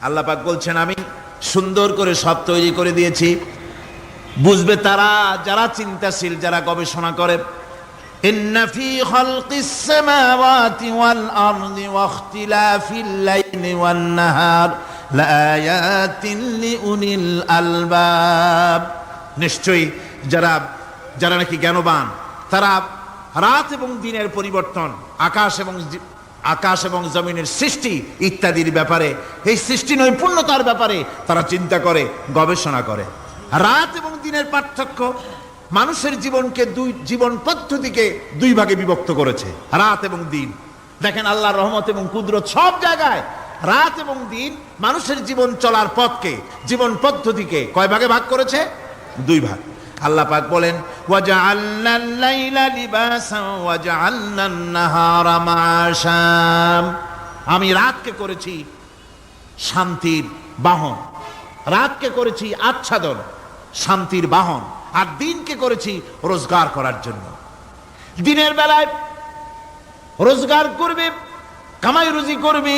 আল্লাহ পাক বলছেন আমি সুন্দর করে সব তৈরি করে দিয়েছি বুঝবে তারা যারা চিন্তাশীল যারা গবেষণা করে إن في خلق السماوات والأرض واختلاف الليل والنهار لآيات لأولي الألباب নিশ্চয়ই যারা যারা নাকি জ্ঞানবান তারা রাত এবং দিনের পরিবর্তন আকাশ এবং জি- আকাশ এবং জমিনের সৃষ্টি ইত্যাদির ব্যাপারে। এই সৃষ্টি নৈপুণ্যতার ব্যাপারে তারা চিন্তা করে, গবেষণা করে। রাত এবং দিনের পার্থক্য, মানুষের জীবনকে দুই, জীবন পদ্ধতিকে দুই ভাগে বিভক্ত করেছে, রাত এবং দিন। দেখেন আল্লাহর রহমত এবং কুদরত সব জায়গায়। রাত এবং দিন মানুষের জীবন চলার পথকে, জীবন পদ্ধতিকে কয় ভাগে ভাগ করেছে? দুই ভাগ। আল্লাহ পাক বলেন আন-নাহারা মাশাম আমি রাতকে করেছি শান্তির বাহন, রাতকে করেছি আচ্ছাদন, শান্তির বাহন, আর দিনকে করেছি রোজগার করার জন্য। দিনের বেলায় রোজগার করবে, কামাই রুজি করবে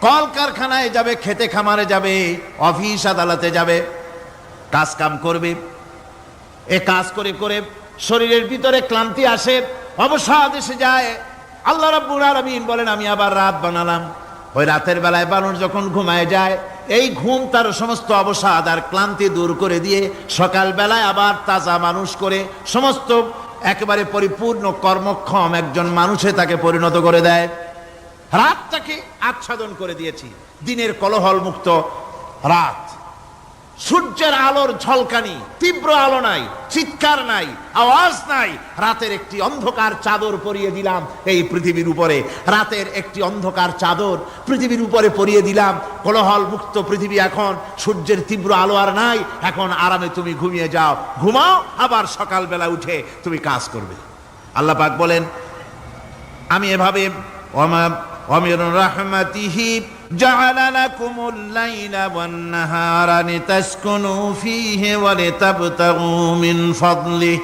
কল কারখানায় যাবে, খেতে খামারে যাবে, অফিস আদালতে যাবে, কাজ কাম করবে এ কাজ করে করে শরীরের ভিতরে ক্লান্তি আসে, অবসাদ এসে যায়। আল্লাহ রাব্বুল আলামিন বলেন, আমি আবার রাত বানালাম। ওই রাতের বেলায় বানর যখন ঘুমায় যায়, এই ঘুম তার সমস্ত অবসাদ আর ক্লান্তি দূর করে দিয়ে সকাল বেলায় আবার তাজা মানুষ করে সমস্ত একেবারে পরিপূর্ণ কর্মক্ষম একজন মানুষে তাকে পরিণত করে দেয়। রাতটাকে আচ্ছাদন করে দিয়েছি। দিনের কলহল মুক্ত রাত। সূর্যের আলোর ঝলকানি, তীব্র আলো নাই, চিৎকার নাই, আওয়াজ নাই। রাতের একটি অন্ধকার চাদর পরিয়ে দিলাম এই পৃথিবীর উপরে। রাতের একটি অন্ধকার চাদর পৃথিবীর উপরে পরিয়ে দিলাম। কোলহল মুক্ত পৃথিবী এখন, সূর্যের তীব্র আলো আর নাই। এখন আরামে তুমি ঘুমিয়ে যাও। ঘুমাও, আবার সকালবেলা উঠে তুমি কাজ করবে। আল্লাহ পাক বলেন, আমি এভাবে অমিরুন রাহমাতিহি جعل لكم الليل والنهار لتسكنوا فيه ولتبتغوا من فضله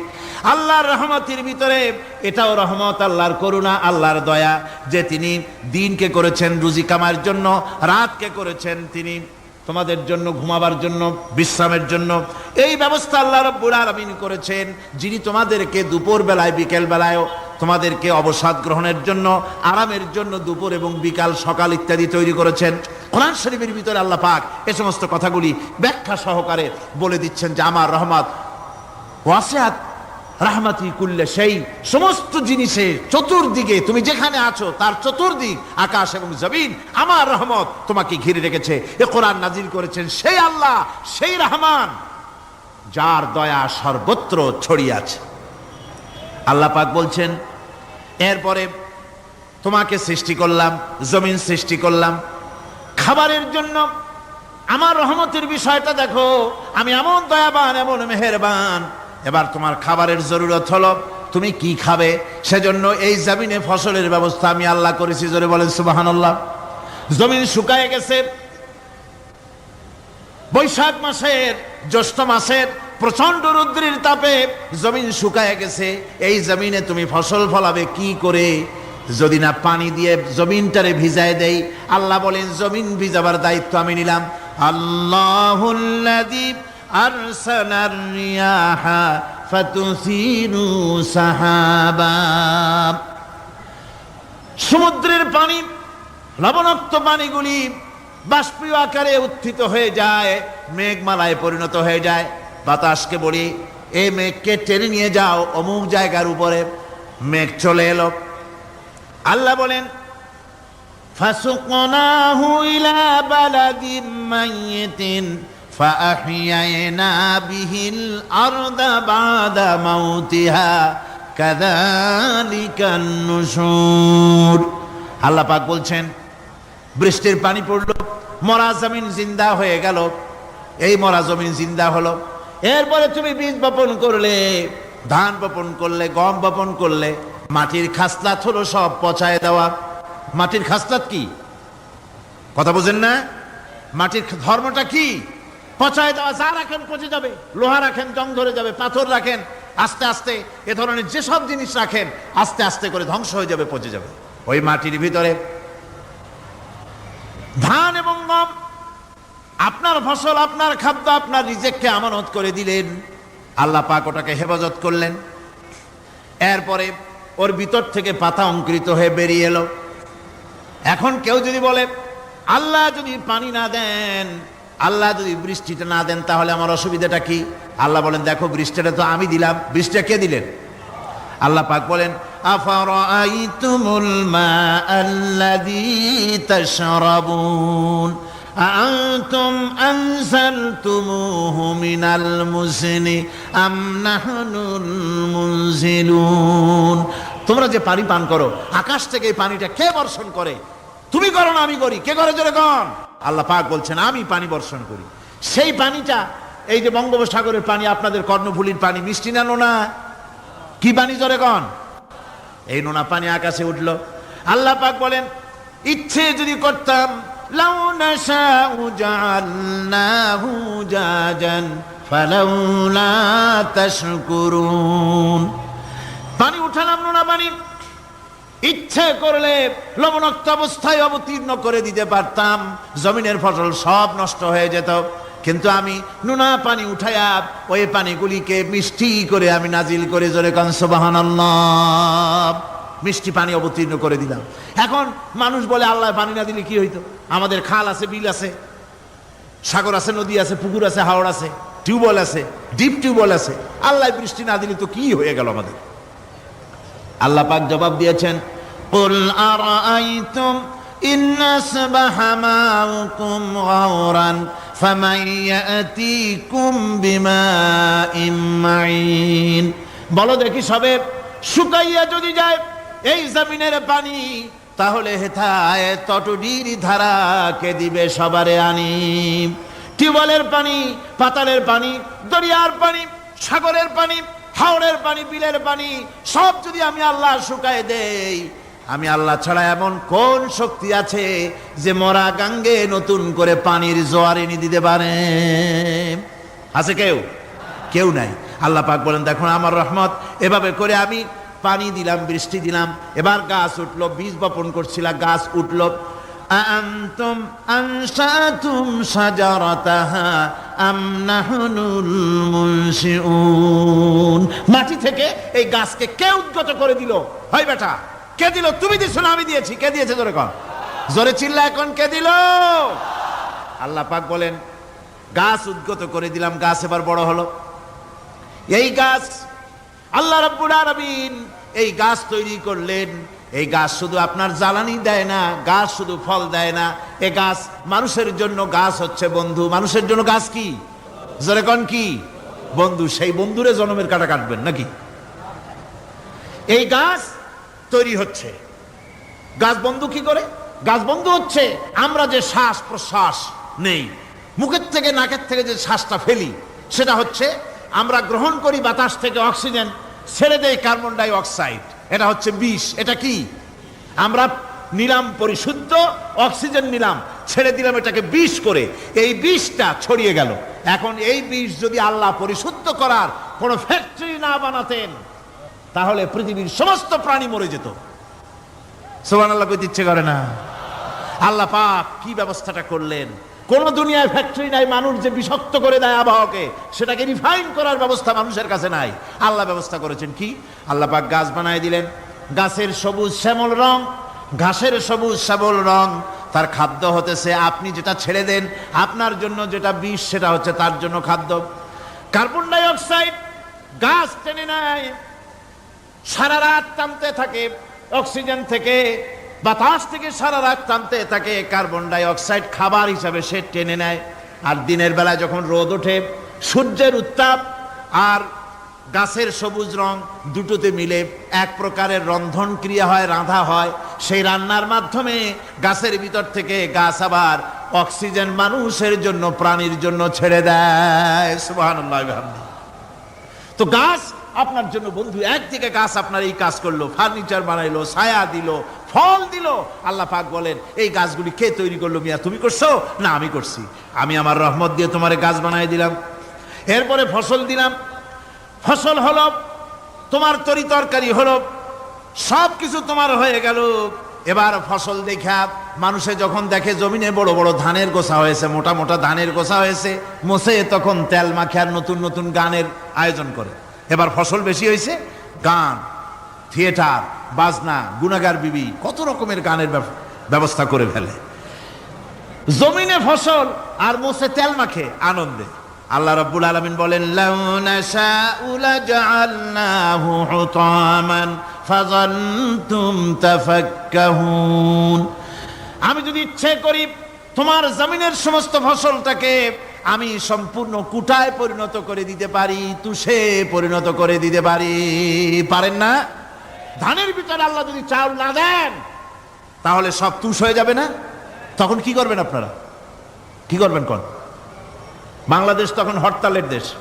আল্লাহর রহমতের ভিতরে এটাও রহমত আল্লাহর করুণা আল্লাহর দয়া যে তিনি দিনকে করেছেন রুজি কামার জন্য রাতকে করেছেন তিনি তোমাদের জন্য ঘুমাবার জন্য বিশ্রামের জন্য এই ব্যবস্থা আল্লাহ রব্বুল আলামিন করেছেন যিনি তোমাদেরকে দুপুর বেলায় বিকেল বেলায়ও তোমাদেরকে অবসাদ গ্রহণের জন্য, আরামের জন্য দুপুর এবং বিকাল, সকাল ইত্যাদি তৈরি করেছেন। কোরআন শরীফের ভিতরে আল্লাহ পাক এ সমস্ত কথাগুলি ব্যাখ্যা সহকারে বলে দিচ্ছেন যে, আমার রহমত, ওয়াসিয়াত, রাহমাতি কুল্লে সেই সমস্ত জিনিসে চতুর্দিকে তুমি যেখানে আছো, তার চতুর্দিক আকাশ এবং জমিন, আমার রহমত তোমাকে ঘিরে রেখেছে। এ কোরআন নাজিল করেছেন, সেই আল্লাহ, সেই রহমান, যার দয়া সর্বত্র ছড়িয়ে আছে। আল্লাহ পাক বলছেন এরপরে তোমাকে সৃষ্টি করলাম, জমিন সৃষ্টি করলাম। খাবারের জন্য আমার রহমতের বিষয়টা দেখো, আমি এমন দয়াবান, এমন মেহেরবান। এবার তোমার খাবারের জরুরত হলো, তুমি কি খাবে? সেজন্য এই জমিনে ফসলের ব্যবস্থা আমি আল্লাহ করেছি, জোরে বলেন সুবাহান্লাহ জমিন শুকায় গেছে। বৈশাখ মাসের, জ্যৈষ্ঠ মাসের প্রচণ্ড রৌদ্রের তাপে জমিন শুকায় গেছে। এই জমিনে তুমি ফসল ফলাবে কি করে? যদি না পানি দিয়ে জমিনটারে ভিজায় দেই, আল্লাহ বলেন, জমিন ভিজাবার দায়িত্ব আমি নিলাম। আল্লাহুল্লাযী সমুদ্রের পানি, লবণাক্ত পানিগুলি বাষ্পীয় আকারে উত্থিত হয়ে যায়, মেঘমালায় পরিণত হয়ে যায়। বাতাসকে বলি এই মেঘকে টেনে নিয়ে যাও অমুক জায়গার উপরে মেঘ চলে এলো আল্লাহ বলেন فسقناه إلى بلد ميت فأحيينا به الأرض بعد موتها كذلك النشور আল্লাহ পাক বলছেন বৃষ্টির পানি পড়লো মরা জমিন জিন্দা হয়ে গেল এই মরা জমিন জিন্দা হলো এরপরে তুমি বীজ বপন করলে, ধান বপন করলে, গম বপন করলে, মাটির খাসলাত হলো সব পচায় দেওয়া। মাটির খাসলাত কি? কথা বুঝেন না? মাটির ধর্মটা কি? পচায় দেওয়া যা রাখেন পচে যাবে, লোহা রাখেন, জং ধরে যাবে, পাথর রাখেন, আস্তে আস্তে এ ধরনের যেসব জিনিস রাখেন, আস্তে আস্তে করে ধ্বংস হয়ে যাবে, পচে যাবে। ওই মাটির ভিতরে ধান এবং গম আপনার ফসল, আপনার খাদ্য, আপনার রিজেককে আমানত করে দিলেন। আল্লাহ পাক ওটাকে হেফাজত করলেন। এরপরে ওর ভিতর থেকে পাতা অঙ্কুরিত হয়ে বেরিয়ে এলো। এখন কেউ যদি বলে, আল্লাহ যদি পানি না দেন, আল্লাহ যদি বৃষ্টিটা না দেন, তাহলে আমার অসুবিধাটা কি? আল্লাহ বলেন, দেখো, বৃষ্টিটা তো আমি দিলাম। বৃষ্টিটা কে দিলেন? আল্লাহ পাক বলেন মাআল্লাযী তাশরাবুন? أأنتم أنزلتموه من المزن أم نحن المنزلون তোমরা যে পানি পান করো আকাশ থেকে এই পানিটা কে বর্ষণ করে তুমি করো না আমি করি কে করে জোরে কন আল্লাহ পাক বলছেন আমি পানি বর্ষণ করি সেই পানিটা এই যে বঙ্গোপসাগরের পানি আপনাদের কর্ণফুলির পানি মিষ্টি না নোনা কি পানি জোরে কন এই নোনা পানি আকাশে উঠল আল্লাহ পাক বলেন ইচ্ছে যদি করতাম লাউ নাশাউ জাআলনাহু জাজান ফালাউলা তাশকুরুন পানি উঠালাম নোনা পানি। ইচ্ছে করলে লবণাক্ত অবস্থায় অবতীর্ণ করে দিতে পারতাম। জমিনের ফসল সব নষ্ট হয়ে যেত। কিন্তু আমি নুনা পানি উঠাইয়া ওই পানিগুলিকে মিষ্টি করে আমি নাজিল করে। জোরে কনসবাহান মিষ্টি পানি অবতীর্ণ করে দিলাম এখন মানুষ বলে আল্লাহ পানি না দিলে কি হইতো আমাদের খাল আছে বিল আছে সাগর আছে নদী আছে পুকুর আছে হাওড় আছে টিউবওয়েল আছে ডিপ টিউবওয়েল আছে আল্লাহ বৃষ্টি না দিলে তো কি হয়ে গেল আমাদের আল্লাহ পাক জবাব দিয়েছেন قل أرأيتم إن أصبح ماؤكم غورا فمن يأتيكم بماء معين বলো দেখি সবে শুকাইয়া যদি যায় এই জমিনের পানি, তাহলে হেথায় তটডির ধারা কে দিবে সবারে আনি? টিউবওয়েলের পানি, পাতালের পানি, দরিয়ার পানি, সাগরের পানি হাওড়ের পানি, বিলের পানি, সব যদি আমি আল্লাহ শুকায় দেই, আমি আল্লাহ ছাড়া এমন কোন শক্তি আছে যে মরা গাঙ্গে নতুন করে পানির জোয়ার এনে দিতে পারে? আছে কেউ? কেউ নাই। আল্লাহ পাক বলেন দেখুন আমার রহমত, এভাবে করে আমি পানি দিলাম বৃষ্টি দিলাম এবার গাছ উঠলো বীজ বপন করছিলাম গাছ উঠলো أأنتم أنشأتم شجرتها أم نحن المنشئون মাটি থেকে এই গাছকে কে উদ্গত করে দিল হয় বেটা কে দিল তুমি দিছো না আমি দিয়েছি কে দিয়েছে জোরে কন জোরে চিল্লা এখন কে দিল আল্লাহ পাক বলেন গাছ উদ্গত করে দিলাম গাছ এবার বড় হলো এই গাছ আল্লাহ রাব্বুল আলামিন এই গাছ তৈরি করলেন। এই গাছ শুধু আপনার জ্বালানি দেয় না, গাছ শুধু ফল দেয় না। এ গাছ মানুষের জন্য গাছ হচ্ছে বন্ধু। মানুষের জন্য গাছ কি? জোরে কন কি? বন্ধু, সেই বন্ধুরে জন্মের কাটা কাটবেন নাকি? এই গাছ তৈরি হচ্ছে। গাছ বন্ধু কি করে? গাছ বন্ধু হচ্ছে আমরা যে শ্বাস প্রশ্বাস নেই, মুখের থেকে নাকের থেকে যে শ্বাসটা ফেলি, সেটা হচ্ছে আমরা গ্রহণ করি বাতাস থেকে অক্সিজেন, ছেড়ে দেয় কার্বন ডাই অক্সাইড এটা হচ্ছে বিষ। এটা কি? আমরা নিলাম পরিশুদ্ধ অক্সিজেন নিলাম, ছেড়ে দিলাম এটাকে বিষ করে। এই বিষটা ছড়িয়ে গেল। এখন এই বিষ যদি আল্লাহ পরিশুদ্ধ করার কোনো ফ্যাক্টরি না বানাতেন, তাহলে পৃথিবীর সমস্ত প্রাণী মরে যেত। সোমান আল্লাহ ইচ্ছে করে না। আল্লাহ পাক কি ব্যবস্থাটা করলেন? কোন দুনিয়ায় ফ্যাক্টরি নাই, মানুষ যে বিষাক্ত করে দেয় আবহাওয়াকে, সেটাকে রিফাইন করার ব্যবস্থা মানুষের কাছে নাই। আল্লাহ ব্যবস্থা করেছেন কি? আল্লাহ পাক গাছ বানায় দিলেন। গাছের সবুজ শ্যামল রং, ঘাসের সবুজ শ্যামল রং। তার খাদ্য হতেছে, আপনি যেটা ছেড়ে দেন, আপনার জন্য যেটা বিষ, সেটা হচ্ছে তার জন্য খাদ্য। কার্বন ডাই অক্সাইড গাছ টেনে নেয়। সারা রাত টানতে থাকে, অক্সিজেন থেকে বাতাস থেকে সারা রাত টানতে থাকে কার্বন ডাই অক্সাইড খাবার হিসাবে সে টেনে নেয়। আর দিনের বেলায় যখন রোদ ওঠে, সূর্যের উত্তাপ আর গাছের সবুজ রং দুটোতে মিলে এক প্রকারের রন্ধন ক্রিয়া হয়, রাঁধা হয়। সেই রান্নার মাধ্যমে গাছের ভিতর থেকে গাছ আবার অক্সিজেন মানুষের জন্য, প্রাণীর জন্য ছেড়ে দেয়। তো গাছ আপনার জন্য বন্ধু, একদিকে গাছ আপনার এই কাজ করল, ফার্নিচার বানাইলো, ছায়া দিল ফল দিল। আল্লাহ পাক বলেন, এই গাছগুলি কে তৈরি করল মিয়া? তুমি করছ? না, আমি করছি। আমি আমার রহমত দিয়ে তোমার গাছ বানাই দিলাম। এরপরে ফসল দিলাম। ফসল হলো, তোমার তরি তরকারি হলো সব কিছু তোমার হয়ে গেল। এবার ফসল দেখা, মানুষে যখন দেখে, জমিনে বড় বড় ধানের গোছা হয়েছে, মোটা মোটা ধানের গোছা হয়েছে মোসে তখন তেল মাখে আর নতুন নতুন গানের আয়োজন করে। এবার ফসল বেশি হয়েছে, গান, থিয়েটার বাজনা, গুনাগার বিবি, কত রকমের গানের ব্যবস্থা করে ফেলে। জমিনে ফসল আর মোসে তেল মাখে আনন্দে। আল্লাহ রাব্বুল আলামিন বলেন আমি যদি ইচ্ছে করি তোমার জমিনের সমস্ত ফসলটাকে আমি সম্পূর্ণ কুটায় পরিণত করে দিতে পারি, তুষে পরিণত করে দিতে পারি। পারেন না? ধানের ভিতরে আল্লাহ যদি চাউল না দেন, তাহলে সব তুষ হয়ে যাবে না? তখন কি করবেন আপনারা? কি করবেন কোন? বাংলাদেশ তখন হরতালের দেশ।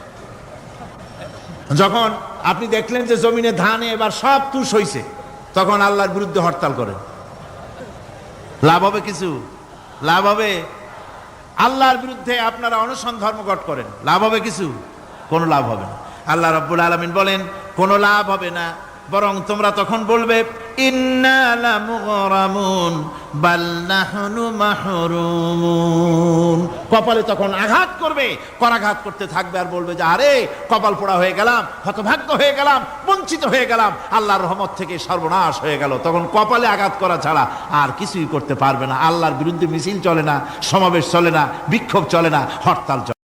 যখন আপনি দেখলেন যে জমিনে ধানে এবার সব তুষ হইছে, তখন আল্লাহর বিরুদ্ধে হরতাল করেন। লাভ হবে কিছু? লাভ হবে? আল্লাহর বিরুদ্ধে আপনারা অনশন ধর্মঘট করেন। লাভ হবে কিছু? কোনো লাভ হবে না। আল্লাহ রব্বুল আলামিন বলেন, কোনো লাভ হবে না। বরং তোমরা তখন বলবে কপালে তখন আঘাত করবে করাঘাত করতে থাকবে আর বলবে যে, আরে, কপাল পোড়া হয়ে গেলাম, হতভাগ্য হয়ে গেলাম, বঞ্চিত হয়ে গেলাম, আল্লাহর রহমত থেকে সর্বনাশ হয়ে গেল। তখন কপালে আঘাত করা ছাড়া আর কিছুই করতে পারবে না। আল্লাহর বিরুদ্ধে মিছিল চলে না, সমাবেশ চলে না, বিক্ষোভ চলে না, হরতাল চলে